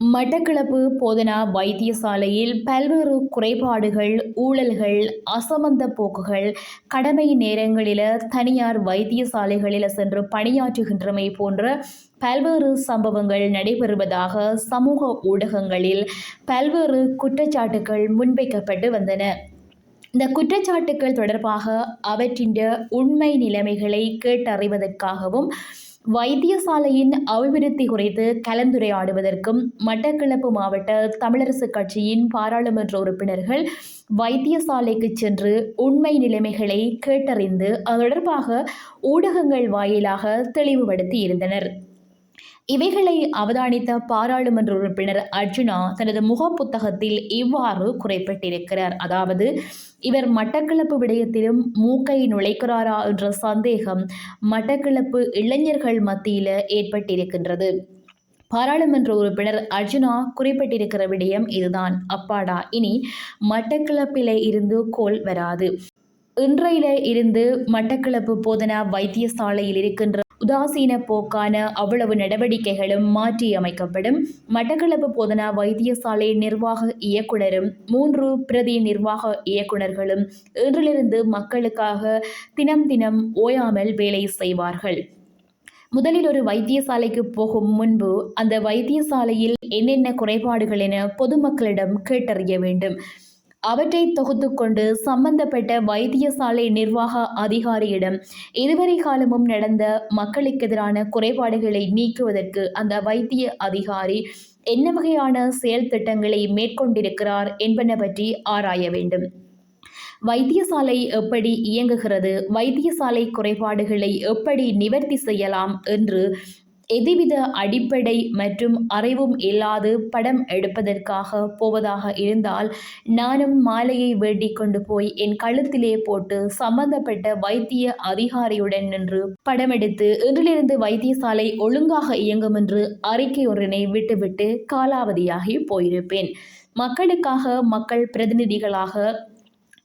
மட்டக்களப்பு போதனா வைத்தியசாலையில் பல்வேறு குறைபாடுகள் ஊழல்கள் அசமந்த போக்குகள் கடமை நேரங்களில் தனியார் வைத்தியசாலைகளில் சென்று பணியாற்றுகின்றமை போன்ற பல்வேறு சம்பவங்கள் நடைபெறுவதாக சமூக ஊடகங்களில் பல்வேறு குற்றச்சாட்டுகள் முன்வைக்கப்பட்டு வந்தன. இந்த குற்றச்சாட்டுகள் தொடர்பாக அவற்றின் உண்மை நிலைமைகளை கேட்டறிவதற்காகவும் வைத்தியசாலையின் அபிவிருத்தி குறித்து கலந்துரையாடுவதற்கும் மட்டக்களப்பு மாவட்ட தமிழரசு கட்சியின் பாராளுமன்ற உறுப்பினர்கள் வைத்தியசாலைக்கு சென்று உண்மை நிலைமைகளை கேட்டறிந்து அது தொடர்பாக ஊடகங்கள் வாயிலாக தெளிவுபடுத்தி இருந்தனர். இவைகளை அவதானித்த பாராளுமன்ற உறுப்பினர் அர்ஜுனா தனது முக புத்தகத்தில் இவ்வாறு குறைப்பட்டிருக்கிறார். அதாவது இவர் மட்டக்களப்பு விடயத்திலும் மூக்கை நுழைக்கிறாரா என்ற சந்தேகம் மட்டக்களப்பு இளைஞர்கள் மத்தியில் ஏற்பட்டிருக்கின்றது. பாராளுமன்ற உறுப்பினர் அர்ஜுனா குறிப்பிட்டிருக்கிற விடயம் இதுதான். அப்பாடா இனி மட்டக்களப்பிலே இருந்து கோல் வராது. இன்றையில இருந்து மட்டக்களப்பு போதனா வைத்தியசாலையில் இருக்கின்ற உதாசீன போக்கான அவ்வளவு நடவடிக்கைகளும் மாற்றி அமைக்கப்படும். மட்டக்களப்பு போதனா வைத்தியசாலை நிர்வாக இயக்குனரும் மூன்று பிரதி நிர்வாக இயக்குனர்களும் இன்றிலிருந்து மக்களுக்காக தினம் தினம் ஓயாமல் வேலை செய்வார்கள். முதலில் ஒரு வைத்தியசாலைக்கு போகும் முன்பு அந்த வைத்தியசாலையில் என்னென்ன குறைபாடுகள் என பொதுமக்களிடம் கேட்டறிய வேண்டும். அவற்றை தொகுத்து கொண்டு சம்பந்தப்பட்ட வைத்தியசாலை நிர்வாக அதிகாரியிடம் இதுவரை காலமும் நடந்த மக்களுக்கு எதிரான குறைபாடுகளை நீக்குவதற்கு அந்த வைத்திய அதிகாரி என்ன வகையான செயல் திட்டங்களை மேற்கொண்டிருக்கிறார் என்பன பற்றி ஆராய வேண்டும். வைத்தியசாலை எப்படி இயங்குகிறது? வைத்தியசாலை குறைபாடுகளை எப்படி நிவர்த்தி செய்யலாம்? என்று எதுவித அடிப்படை மற்றும் அறிவும் இல்லாது படம் எடுப்பதற்காக போவதாக இருந்தால் நானும் மாலையை வேண்டி கொண்டு போய் என் கழுத்திலே போட்டு சம்பந்தப்பட்ட வைத்திய அதிகாரியுடன் நின்று படம் எடுத்து இன்றிலிருந்து வைத்தியசாலை ஒழுங்காக இயங்கும் என்று அறிக்கை ஒன்றினை விட்டுவிட்டு காலாவதியாகி போயிருப்பேன். மக்களுக்காக மக்கள் பிரதிநிதிகளாக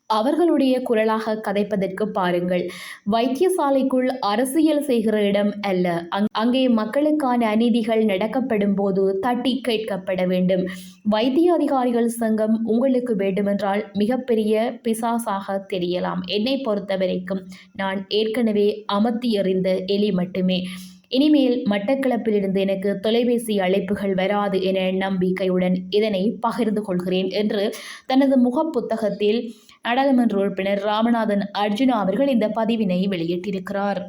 அவர்களுடைய குரலாக கதைப்பதற்கு பாருங்கள். வைத்தியசாலைக்குள் அரசியல் செய்கிற இடம் அல்ல. அங்கே மக்களுக்கான அநீதிகள் நடக்கப்படும் போது தட்டி கேட்கப்பட வேண்டும். வைத்திய அதிகாரிகள் சங்கம் உங்களுக்கு வேண்டுமென்றால் மிகப்பெரிய பிசாசாக தெரியலாம். என்னை பொறுத்த வரைக்கும் நான் ஏற்கனவே அமர்த்தி எறிந்த எலி மட்டுமே. இனிமேல் மட்டக்களப்பிலிருந்து எனக்கு தொலைபேசி அழைப்புகள் வராது என நம்பிக்கையுடன் இதனை பகிர்ந்து கொள்கிறேன் என்று தனது முகப்புத்தகத்தில் நாடாளுமன்ற உறுப்பினர் ராமநாதன் அர்ஜுனா அவர்கள் இந்த பதிவினை வெளியிட்டிருக்கிறார்.